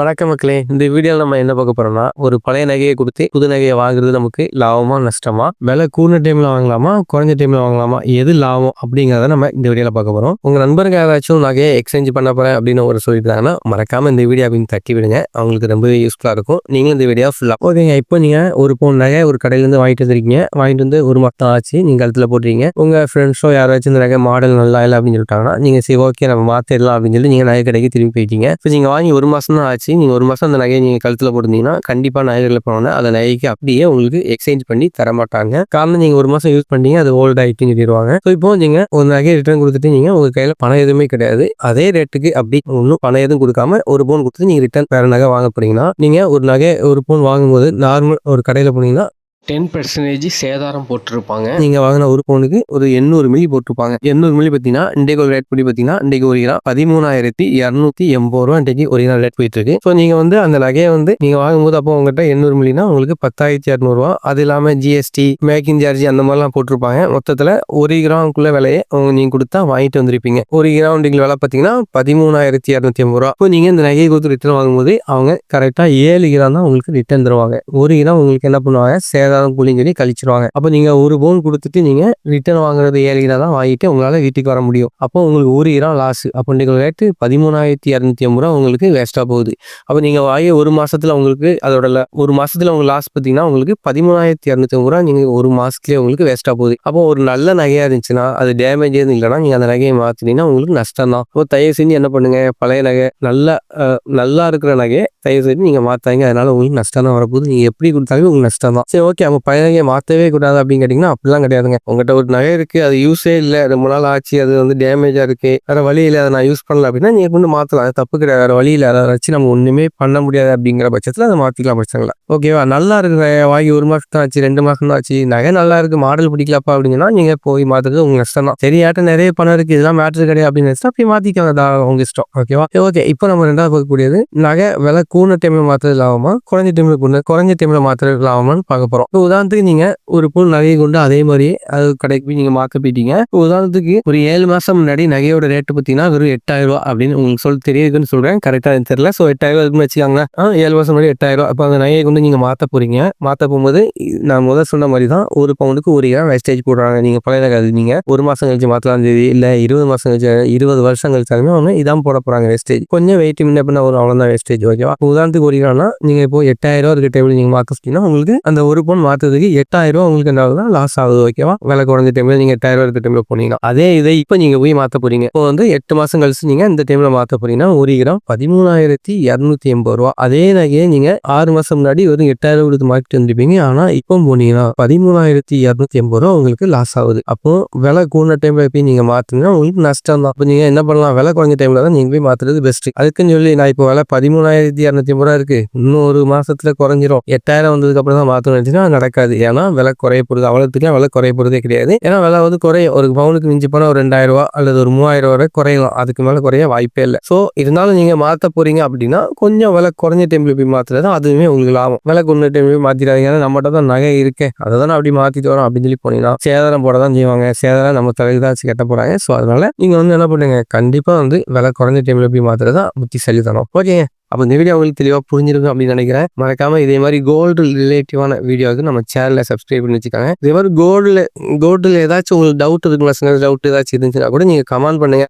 வணக்க மக்களே. இந்த வீடியோவில் நம்ம என்ன பார்க்க போறோம்னா ஒரு பழைய நகையை கொடுத்து புது நகையை வாங்குறது நமக்கு லாபமா நஷ்டமா? விலை கூடின டைம்ல வாங்கலாமா குறைஞ்ச டைம்ல வாங்கலாமா எது லாபம் அப்படிங்கிறத நம்ம இந்த வீடியோவில் பார்க்க போறோம். உங்க நண்பருக்கு யாராச்சும் நகையை எக்ஸ்சேஞ்ச் பண்ண போறேன் அப்படின்னு ஒரு சொல்லிட்டாங்கன்னா மறக்காம இந்த வீடியோ அப்படின்னு தட்டி விடுங்க. அவங்களுக்கு ரொம்பவே யூஸ்ஃபுல்லா இருக்கும். நீங்களும் இந்த வீடியோ ஃபுல்லா ஓகேங்க இப்போ நீங்க ஒரு பவுன் நகை ஒரு கடையில இருந்து வாங்கிட்டு வந்திருக்கீங்க. வாங்கிட்டு வந்து ஒரு மாதம் ஆச்சு நீங்க கழுத்துல போட்டுறீங்க உங்க ஃப்ரெண்ட்ஸோ யாராச்சும் இந்த நகை மாடல் நல்லா இல்லை அப்படின்னு சொல்லிட்டாங்கன்னா நீங்க சரி ஓகே நம்ம மாத்திடலாம் அப்படின்னு சொல்லி நீங்க நகை கடைக்கு திரும்பி போயிட்டீங்க. இப்போ நீங்க வாங்கி ஒரு மாசம் தான் ஆச்சு நீங்கள் ஒரு மாதம் அந்த நகையை நீங்கள் கழுத்தில் போட்டிருந்தீங்கன்னா கண்டிப்பாக நகைகளில் போனோன்னா அந்த நகைக்கு அப்படியே உங்களுக்கு எக்ஸ்சேஞ்ச் பண்ணி தர மாட்டாங்க காரணம் நீங்கள் ஒரு மாதம் யூஸ் பண்ணீங்க அது ஓல்ட் ஆகிட்டுன்னு சொல்லிடுவாங்க. ஸோ இப்போ நீங்கள் ஒரு நகையை ரிட்டர்ன் கொடுத்துட்டு நீங்கள் உங்கள் கையில் பணம் எதுவுமே கிடையாது. அதே ரேட்டுக்கு அப்படி ஒன்றும் பணம் எதுவும் கொடுக்காம ஒரு பவுன் கொடுத்து நீங்கள் ரிட்டர்ன் வேறு நகை வாங்க போனீங்கன்னா நீங்கள் ஒரு நகை ஒரு பவுன் வாங்கும்போது நார்மல் ஒரு கடையில் போனீங்கன்னா டென் பர்சன்டேஜ் சேதாரம் போட்டிருப்பாங்க. நீங்க வாங்கின ஒரு பவுனுக்கு ஒரு எண்ணூறு மில்லி போட்டிருப்பாங்க. எண்ணூறு மில்லி பார்த்தீங்கன்னா இன்றைக்கு ஒரு ரேட் படி பார்த்தீங்கன்னா இன்றைக்கு ஒரு கிராம் பதிமூணாயிரத்தி இரநூத்தி எண்பது ரூபா இன்றைக்கு ஒரு கிராம் ரேட் போயிட்டு இருக்கு. ஸோ நீங்க வந்து அந்த நகையை வந்து நீங்க வாங்கும்போது அப்போ உங்ககிட்ட எண்ணூறு மில்லினா உங்களுக்கு பத்தாயிரத்தி இரநூறுவா. அது இல்லாம ஜிஎஸ்டி மேக்கிங் சார்ஜ் அந்த மாதிரிலாம் போட்டிருப்பாங்க. மொத்தத்தில் ஒரு கிராமுக்குள்ள விலையை அவங்க நீங்க கொடுத்தா வாங்கிட்டு வந்திருப்பீங்க. ஒரு கிராம் விலை பார்த்தீங்கன்னா பதிமூணாயிரத்தி இரநூத்தி ஐம்பது ரூபா. இப்போ நீங்க இந்த நகையை கொடுத்து ரிட்டர்ன் வாங்கும்போது அவங்க கரெக்டா ஏழு கிராம் தான் உங்களுக்கு ரிட்டர்ன் தருவாங்க. ஒரு கிராம் உங்களுக்கு என்ன பண்ணுவாங்க? ஏதாவது கூலின்னு சொல்லி கழிச்சிருவாங்க. அப்போ நீங்க ஒரு போன் கொடுத்துட்டு நீங்க ரிட்டர்ன் வாங்குறது ஏழையில தான் வாங்கிட்டு உங்களால வீட்டுக்கு வர முடியும். அப்போ உங்களுக்கு ஒரு கிராம் லாஸ் அப்போ நீங்கள் ரேட்டு பதிமூணாயிரத்தி இரநூத்தி ஐம்பது ரூபா உங்களுக்கு வேஸ்டா போகுது. அப்போ நீங்க வாங்கி ஒரு மாசத்துல உங்களுக்கு அதோட ல- ஒரு மாசத்துல உங்களுக்கு லாஸ் பார்த்தீங்கன்னா உங்களுக்கு பதிமூணாயிரத்தி இரநூத்தி ஐம்பது ரூபா நீங்க ஒரு மாசத்துலேயே உங்களுக்கு வேஸ்டா போகுது. அப்போ ஒரு நல்ல நகையா இருந்துச்சுன்னா அது டேமேஜ் எதுவும் இல்லைன்னா நீங்க அந்த நகையை மாத்தினீங்கன்னா உங்களுக்கு நஷ்டம் தான். அப்போ தயவு செஞ்சு என்ன பண்ணுங்க பழைய நகை நல்ல நல்லா இருக்கிற நகையை தயவு செஞ்சு நீங்க மாத்தாங்க அதனால உங்களுக்கு நஷ்டம் தான் வரப்போகுது. நீங்க எப்படி கொடுத்தாலும் உங்களுக்கு நஷ்டம் தான். சரி ஓகே நம்ம பழைய மாற்றவே கூடாது அப்படின்னு கேட்டிங்கன்னா அப்படிலாம் கிடையாதுங்க. உங்ககிட்ட ஒரு நகை இருக்குது அது யூஸே இல்லை ரொம்ப நாள் ஆச்சு அது வந்து டேமேஜாக இருக்குது வேறு வழி இல்லை அதை நான் யூஸ் பண்ணல அப்படின்னா நீங்கள் கொண்டு மாற்றலாம் அது தப்பு கிடையாது வேறு வழி இல்லை அதை வச்சு நம்ம ஒன்றுமே பண்ண முடியாது அப்படிங்கிற பட்சத்தில் அதை மாற்றிக்கலாம் பிரச்சனை ஓகேவா நல்லா இருக்கிற வாங்கி ஒரு மாதம் தான் ஆச்சு ரெண்டு மாதம் தான் ஆச்சு. நகை நல்லா இருக்கு மாடல் பிடிக்கலப்பா அப்படிங்கன்னா நீங்கள் போய் மாற்றுறது உங்கள் நஷ்டம் தான். சரியாட்ட நிறைய பணம் இருக்குது இதெல்லாம் மேட்ரு கிடையாது அப்படின்னு நினச்சா போய் மாத்திக்கோங்க உங்கள் இஷ்டம். ஓகேவா ஓகே இப்போ நம்ம ரெண்டாவது பார்க்கக்கூடியது நகை விலை கூண டைமில் மாத்துறது லாபமா குறைஞ்ச டைமில் கூன குறைஞ்ச டைமில் மாற்றுறது லாபமான்னு பார்க்க போகிறோம் இப்போ உதாரணத்துக்கு நீங்க ஒரு பொருள் நகையை கொண்டு அதே மாதிரியே அது கடைக்கு போய் நீங்க மாத்த போயிட்டீங்க. இப்போ உதாரணத்துக்கு ஒரு ஏழு மாசம் முன்னாடி நகையோட ரேட்டு பார்த்தீங்கன்னா வெறும் எட்டாயிரம் ரூபா அப்படின்னு உங்களுக்கு சொல்லி தெரியுதுன்னு சொல்றேன். கரெக்டா எனக்கு தெரியல. ஸோ எட்டாயிரம் ரூபா இருக்குன்னு வச்சுக்காங்களேன். ஆ, ஏழு மாசம் முன்னாடி எட்டாயிரம் ரூபா அப்போ அந்த நகையை கொண்டு நீங்க மாத்த போறீங்க. மாத்த போகும்போது நான் முதல் சொன்ன மாதிரி தான் ஒரு பவுனுக்கு ஒரு கிராம் வேஸ்டேஜ் போடுறாங்க. நீங்க பழைய நகை நீங்க ஒரு மாசம் கழிச்சு மாத்தலாம் தேதி இல்ல இருபது மாசம் கழிச்சு இருபது வருஷம் கழிச்சாலுமே அவங்க இதான் போட போறாங்க வேஸ்டேஜ் கொஞ்சம் வெயிட் முன்ன பண்ண ஒரு அவ்வளோதான் வேஸ்டேஜ் ஓகேவா உதாரணத்துக்கு ஒரு கிராம்னா நீங்க இப்போ எட்டாயிரம் ரூபா இருக்க டேபிள் நீங்க மாத்த சொன்னீங்கன்னா உங்களுக்கு அந்த ஒரு பவுன் மாற்றுறதுக்கு எட்டாயிரம் ரூபா உங்களுக்கு என்ன ஆகுதுன்னா லாஸ் ஆகுது ஓகேவா விலை குறைஞ்ச டைம்ல நீங்க எட்டாயிரம் ரூபா இருக்க டைம்ல போனீங்கன்னா. அதே இதை இப்போ நீங்க போய் மாத்த போறீங்க. இப்போ வந்து எட்டு மாசம் கழிச்சு நீங்க இந்த டைம்ல மாத்த போறீங்கன்னா ஒரு கிராம் பதிமூணாயிரத்தி இரநூத்தி எண்பது ரூபா. அதே நகையை நீங்க ஆறு மாசம் முன்னாடி வெறும் எட்டாயிரம் கொடுத்து மாற்றிட்டு வந்திருப்பீங்க. ஆனா இப்போ போனீங்கன்னா பதிமூணாயிரத்தி இரநூத்தி எண்பது ரூபா உங்களுக்கு லாஸ் ஆகுது. அப்போ விலை கூடின டைம்ல போய் நீங்க மாத்துனீங்கன்னா உங்களுக்கு நஷ்டம் தான். அப்போ நீங்க என்ன பண்ணலாம்? விலை குறைஞ்ச டைம்ல தான் நீங்க போய் மாத்துறது பெஸ்ட் அதுக்குன்னு சொல்லி நான் இப்போ விலை பதிமூணாயிரத்தி இரநூத்தி எண்பது ரூபா இருக்கு. இன்னும் ஒரு மாசத்துல குறைஞ்சிரும். எட்டாயிரம் வந்ததுக்கு அப்புறம் தான் மாத்தணும் நடக்காது. ஏன்னா விலை குறைய போகிறது அவ்வளோத்துக்குலாம் விலை குறைய போகிறதே கிடையாது. ஏன்னா விலை வந்து குறையும். ஒரு பவுனுக்கு மிஞ்சி போனால் ஒரு ரெண்டாயிரம் ரூபா அல்லது ஒரு மூவாயிரம் ரூபா வரை குறையலாம். அதுக்கு மேலே குறைய வாய்ப்பே இல்லை. ஸோ இருந்தாலும் நீங்கள் மாற்ற போறீங்க அப்படின்னா கொஞ்சம் விலை குறைஞ்ச டைம்ல போய் மாற்றுறது அதுவுமே உங்களுக்கு லாபம். விலை கொண்டு டைம்ல போய் மாற்றிடாதீங்க ஏன்னா நம்மகிட்ட தான் நகை இருக்கேன் அதை தான் அப்படி மாற்றிட்டு வரோம் அப்படின்னு சொல்லி போனீங்கன்னா சேதாரம் போட தான் செய்வாங்க. சேதாரம் நம்ம தலைக்கு தான் வச்சு கட்ட போகிறாங்க ஸோ அதனால நீங்கள் வந்து என்ன பண்ணுங்க? கண்டிப்பாக வந்து விலை குறைஞ்ச டைம்ல போய் மாற்றுறது தான் புத்திசாலி தனம் ஓகேங்க அப்போ இந்த வீடியோ உங்களுக்கு தெளிவாக புரிஞ்சிருக்கும் அப்படின்னு நினைக்கிறேன். மறக்காம இதே மாதிரி கோல்டு ரிலேட்டிவான வீடியோவுக்கு நம்ம சேனலில் சப்ஸ்கிரைப் பண்ணி வச்சுக்காங்க. இதே மாதிரி கோல்டில் கோல்டில் ஏதாச்சும் உங்களுக்கு டவுட் இருக்குங்களா சின்ன டவுட் ஏதாச்சும் இருந்துச்சுன்னா கூட நீங்கள் கமெண்ட் பண்ணுங்க.